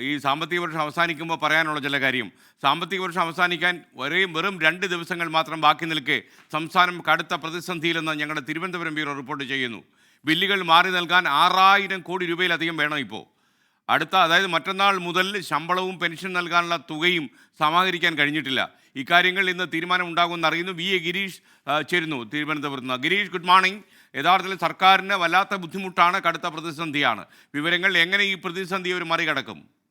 ഈ സാമ്പത്തിക വർഷം അവസാനിക്കുമ്പോൾ പറയാനുള്ള ചില കാര്യം. സാമ്പത്തിക വർഷം അവസാനിക്കാൻ ഒരേ വെറും രണ്ട് ദിവസങ്ങൾ മാത്രം ബാക്കി നിൽക്കെ സംസ്ഥാനം കടുത്ത പ്രതിസന്ധിയിലെന്ന് ഞങ്ങളുടെ തിരുവനന്തപുരം ബ്യൂറോ റിപ്പോർട്ട് ചെയ്യുന്നു. ബില്ലുകൾ മാറി നൽകാൻ ആറായിരം കോടി രൂപയിലധികം വേണം ഇപ്പോൾ അടുത്ത അതായത് മറ്റന്നാൾ മുതൽ ശമ്പളവും പെൻഷൻ നൽകാനുള്ള തുകയും സമാഹരിക്കാൻ കഴിഞ്ഞിട്ടില്ല. ഇക്കാര്യങ്ങൾ ഇന്ന് തീരുമാനം ഉണ്ടാകുമെന്ന് അറിയുന്നു വി. എ. ഗിരീഷ് ചേരുന്നു തിരുവനന്തപുരത്ത് നിന്ന്. Girish good morning. യഥാർത്ഥത്തിൽ സർക്കാരിന് വല്ലാത്ത ബുദ്ധിമുട്ടാണ് കടുത്ത പ്രതിസന്ധിയാണ്. വിവരങ്ങൾ എങ്ങനെ ഈ പ്രതിസന്ധി ഒരു മറികടക്കും?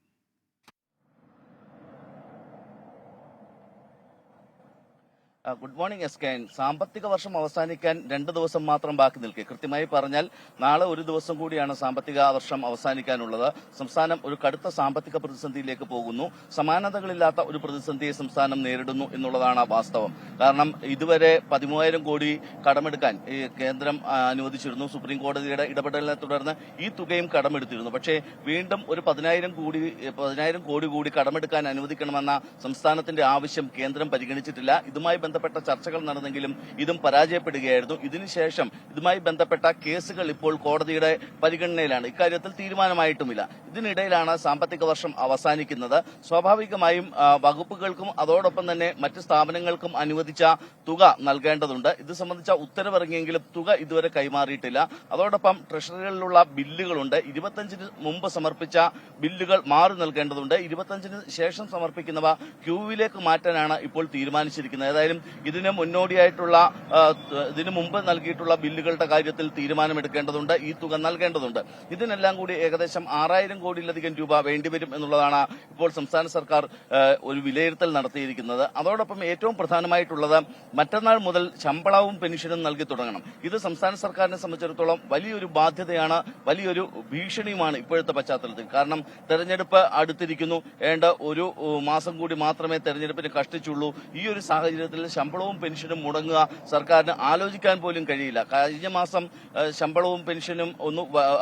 Good morning S K N. സാമ്പത്തിക വർഷം അവസാനിക്കാൻ രണ്ട് ദിവസം മാത്രം ബാക്കി നിൽക്കെ. കൃത്യമായി പറഞ്ഞാൽ നാളെ ഒരു ദിവസം കൂടിയാണ് സാമ്പത്തിക വർഷം അവസാനിക്കാനുള്ളത്. സംസ്ഥാനം ഒരു കടുത്ത സാമ്പത്തിക പ്രതിസന്ധിയിലേക്ക് പോകുന്നു. സമാനതകളില്ലാത്ത ഒരു പ്രതിസന്ധിയെ സംസ്ഥാനം നേരിടുന്നു എന്നുള്ളതാണ് വാസ്തവം. കാരണം ഇതുവരെ പതിമൂവായിരം കോടി കടമെടുക്കാൻ കേന്ദ്രം അനുവദിച്ചിരുന്നു. സുപ്രീം കോടതിയുടെ ഇടപെടലിനെ തുടർന്ന് ഈ തുകയും കടമെടുത്തിരുന്നു. പക്ഷേ വീണ്ടും ഒരു പതിനായിരം കോടി പതിനായിരം കോടി കൂടി കടമെടുക്കാൻ അനുവദിക്കണമെന്ന സംസ്ഥാനത്തിന്റെ ആവശ്യം കേന്ദ്രം പരിഗണിച്ചിട്ടില്ല. ഇതുമായി ബന്ധപ്പെട്ട ചർച്ചകൾ നടന്നെങ്കിലും ഇതും പരാജയപ്പെടുകയായിരുന്നു. ഇതിനുശേഷം ഇതുമായി ബന്ധപ്പെട്ട കേസുകൾ ഇപ്പോൾ കോടതിയുടെ പരിഗണനയിലാണ്. ഇക്കാര്യത്തിൽ തീരുമാനമായിട്ടുമില്ല. ഇതിനിടയിലാണ് സാമ്പത്തിക വർഷം അവസാനിക്കുന്നത്. സ്വാഭാവികമായും വകുപ്പുകൾക്കും അതോടൊപ്പം തന്നെ മറ്റ് സ്ഥാപനങ്ങൾക്കും അനുവദിച്ച തുക നൽകേണ്ടതുണ്ട്. ഇത് സംബന്ധിച്ച ഉത്തരവിറങ്ങിയെങ്കിലും തുക ഇതുവരെ കൈമാറിയിട്ടില്ല. അതോടൊപ്പം ട്രഷറികളിലുള്ള ബില്ലുകളുണ്ട്. ഇരുപത്തഞ്ചിന് മുമ്പ് സമർപ്പിച്ച ബില്ലുകൾ മാറി നൽകേണ്ടതുണ്ട്. ഇരുപത്തഞ്ചിന് ശേഷം സമർപ്പിക്കുന്നവ ക്യൂവിലേക്ക് മാറ്റാനാണ് ഇപ്പോൾ തീരുമാനിച്ചിരിക്കുന്നത്. ഏതായാലും ഇതിന് മുന്നോടിയായിട്ടുള്ള ഇതിനു മുമ്പ് നൽകിയിട്ടുള്ള ബില്ലുകളുടെ കാര്യത്തിൽ തീരുമാനമെടുക്കേണ്ടതുണ്ട്. ഈ തുക നൽകേണ്ടതുണ്ട്. ഇതിനെല്ലാം കൂടി ഏകദേശം ആറായിരം കോടിയിലധികം രൂപ വേണ്ടിവരും എന്നുള്ളതാണ് ഇപ്പോൾ സംസ്ഥാന സർക്കാർ ഒരു വിലയിരുത്തൽ നടത്തിയിരിക്കുന്നത്. അതോടൊപ്പം ഏറ്റവും പ്രധാനമായിട്ടുള്ളത് മറ്റന്നാൾ മുതൽ ശമ്പളവും പെൻഷനും നൽകി തുടങ്ങണം. ഇത് സംസ്ഥാന സർക്കാരിനെ സംബന്ധിച്ചിടത്തോളം വലിയൊരു ബാധ്യതയാണ് വലിയൊരു ഭീഷണിയുമാണ് ഇപ്പോഴത്തെ പശ്ചാത്തലത്തിൽ. കാരണം തെരഞ്ഞെടുപ്പ് അടുത്തിരിക്കുന്നു. ഏണ്ട ഒരു മാസം കൂടി മാത്രമേ തെരഞ്ഞെടുപ്പിന് കഷ്ടിച്ചുള്ളൂ. ഈ ഒരു സാഹചര്യത്തിൽ ശമ്പളവും പെൻഷനും മുടങ്ങുക സർക്കാരിന് ആലോചിക്കാൻ പോലും കഴിയില്ല. കഴിഞ്ഞ മാസം ശമ്പളവും പെൻഷനും ഒന്ന്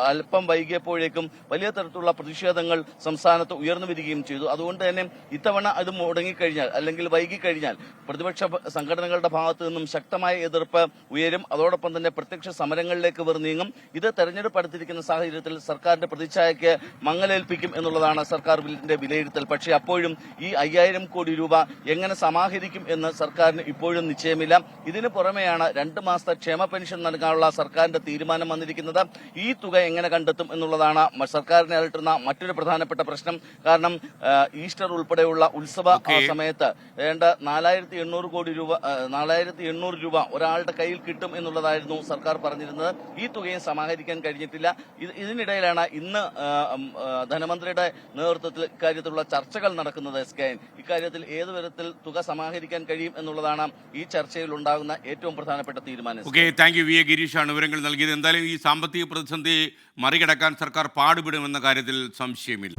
അല്പം വൈകിയപ്പോഴേക്കും വലിയ തരത്തിലുള്ള പ്രതിഷേധങ്ങൾ സംസ്ഥാനത്ത് ഉയർന്നു വരികയും ചെയ്തു. അതുകൊണ്ട് തന്നെ ഇത്തവണ അത് മുടങ്ങിക്കഴിഞ്ഞാൽ അല്ലെങ്കിൽ വൈകിക്കഴിഞ്ഞാൽ പ്രതിപക്ഷ സംഘടനകളുടെ ഭാഗത്തു നിന്നും ശക്തമായ എതിർപ്പ് ഉയരും. അതോടൊപ്പം തന്നെ പ്രത്യക്ഷ സമരങ്ങളിലേക്ക് ഇവർ നീങ്ങും. ഇത് തെരഞ്ഞെടുപ്പ് അടുത്തിരിക്കുന്ന സാഹചര്യത്തിൽ സർക്കാരിന്റെ പ്രതിച്ഛായയ്ക്ക് മങ്ങലേൽപ്പിക്കും എന്നുള്ളതാണ് സർക്കാർ ബില്ലിന്റെ വിലയിരുത്തൽ. പക്ഷേ അപ്പോഴും ഈ അയ്യായിരം കോടി രൂപ എങ്ങനെ സമാഹരിക്കും എന്ന് സർക്കാരിന് ഇപ്പോഴും നിശ്ചയമില്ല. ഇതിനു പുറമെയാണ് രണ്ട് മാസത്തെ ക്ഷേമ പെൻഷൻ നൽകാനുള്ള സർക്കാരിന്റെ തീരുമാനം വന്നിരിക്കുന്നത്. ഈ തുക എങ്ങനെ കണ്ടെത്തും എന്നുള്ളതാണ് സർക്കാരിനെ അലട്ടുന്ന മറ്റൊരു പ്രധാനപ്പെട്ട പ്രശ്നം. കാരണം ഈസ്റ്റർ ഉൾപ്പെടെയുള്ള ഉത്സവ. സമയത്ത് ഏതാണ്ട് നാലായിരത്തി എണ്ണൂറ് കോടി രൂപ നാലായിരത്തി എണ്ണൂറ് രൂപ ഒരാളുടെ കയ്യിൽ കിട്ടും എന്നുള്ളതായിരുന്നു സർക്കാർ പറഞ്ഞിരുന്നത്. ഈ തുകയും സമാഹരിക്കാൻ കഴിഞ്ഞിട്ടില്ല. ഇതിനിടയിലാണ് ഇന്ന് ധനമന്ത്രിയുടെ നേതൃത്വത്തിൽ ഇക്കാര്യത്തിലുള്ള ചർച്ചകൾ നടക്കുന്നത് എസ് കെ ഇക്കാര്യത്തിൽ ഏതു വിധത്തിൽ തുക സമാഹരിക്കാൻ കഴിയും എന്നുള്ളതാണ് ഈ ചർച്ചയിൽ ഉണ്ടാകുന്ന ഏറ്റവും പ്രധാനപ്പെട്ട തീരുമാനം. Okay thank you V A ഗിരീഷാണ് വിവരങ്ങൾ നൽകിയത്. എന്തായാലും ഈ സാമ്പത്തിക പ്രതിസന്ധി മറികടക്കാൻ സർക്കാർ പാടുപെടുമെന്ന കാര്യത്തിൽ എന്നതിൽ സംശയമില്ല.